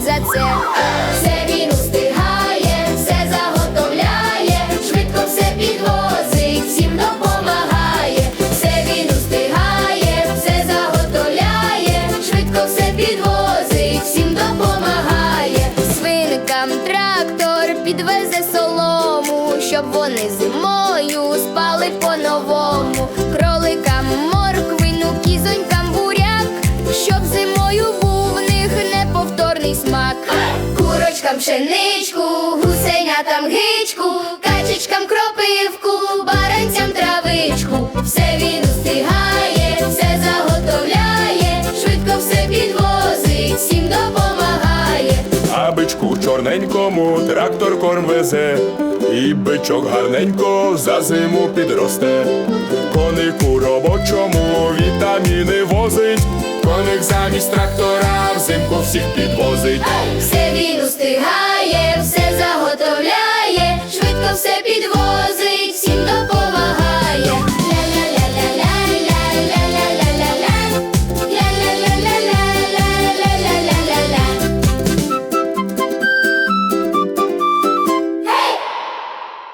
любить за це. Все він устигає, все заготовляє, швидко все підвозить, всім допомагає, все він устигає, все заготовляє, швидко все підвозить, всім допомагає. Свинкам трактор підвезе солому, щоб вони зимою спали по-новому. Кроликам морквину кізонь. Пшеничку, гусенятам гичку, качечкам кропивку, баранцям травичку. Все він устигає, все заготовляє, швидко все підвозить, всім допомагає. А бичку чорненькому трактор корм везе, і бичок гарненько за зиму підросте. Конику робочому вітаміни возить, коник замість трактора взимку всіх